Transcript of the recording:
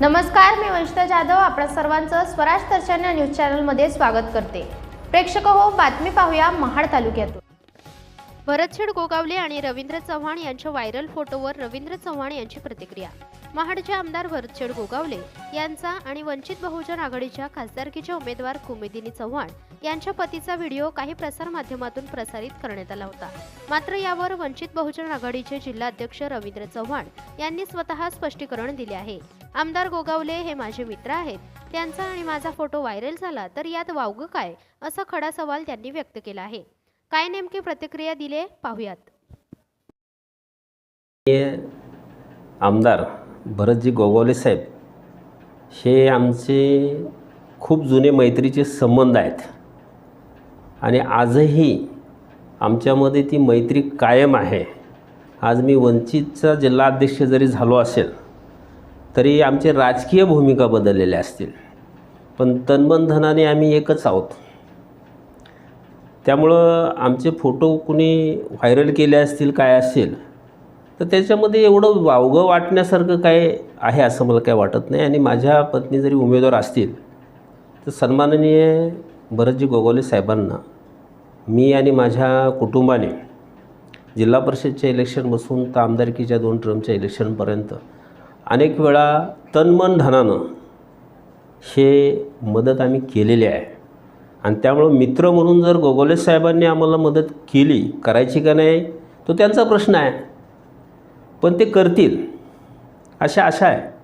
नमस्कार मी वंशिता जाधव आपल्या सर्वांचं स्वराज दर्शन या न्यूज चॅनलमध्ये स्वागत करते. प्रेक्षक हो बातमी पाहूया महाड तालुक्यातून. भरतशेड गोगावले आणि रवींद्र चव्हाण यांच्या व्हायरल फोटोवर रवींद्र चव्हाण यांची प्रतिक्रिया. महाडचे आमदार भरतशेड गोगावले यांचा आणि वंचित बहुजन आघाडीच्या खासदारकीच्या उमेदवार कुमेदिनी चव्हाण यांच्या पतीचा व्हिडिओ काही प्रसारमाध्यमातून प्रसारित करण्यात आला होता. मात्र यावर वंचित बहुजन आघाडीचे जिल्हाध्यक्ष रवींद्र चव्हाण यांनी स्वतः स्पष्टीकरण दिले आहे. आमदार गोगावले हे माझे मित्र आहेत. त्यांचा आणि माझा फोटो व्हायरल झाला तर यात वावगं काय? असा खडा सवाल त्यांनी व्यक्त केला आहे. काय नेमकी प्रतिक्रिया दिले पाहूयात. आमदार भरतजी गोगावले साहेब हे आमचे खूप जुने मैत्रीचे संबंध आहेत. आणि आजही आमच्यामध्ये ती मैत्री कायम आहे. आज मी वंचितचा जिल्हाध्यक्ष जरी झालो असेल तरी आमची राजकीय भूमिका बदललेल्या असतील. पण तन्मनधनाने आम्ही एकच आहोत. त्यामुळं आमचे फोटो कुणी व्हायरल केले असतील काय असेल तर त्याच्यामध्ये एवढं वावगं वाटण्यासारखं काय आहे असं मला काय वाटत नाही. आणि माझ्या पत्नी जरी उमेदवार असतील तर सन्माननीय भरतजी गोगोले साहेबांना मी आणि माझ्या कुटुंबाने जिल्हा परिषदच्या इलेक्शन बसून तर आमदारकीच्या दोन टर्मच्या इलेक्शनपर्यंत अनेक वेळा तनमन धनानं हे मदत आम्ही केलेली आहे. आणि त्यामुळं मित्र म्हणून जर गोगोले साहेबांनी आम्हाला मदत केली करायची का नाही तो त्यांचा प्रश्न आहे. पण ते करतील. अशा आशा आहे.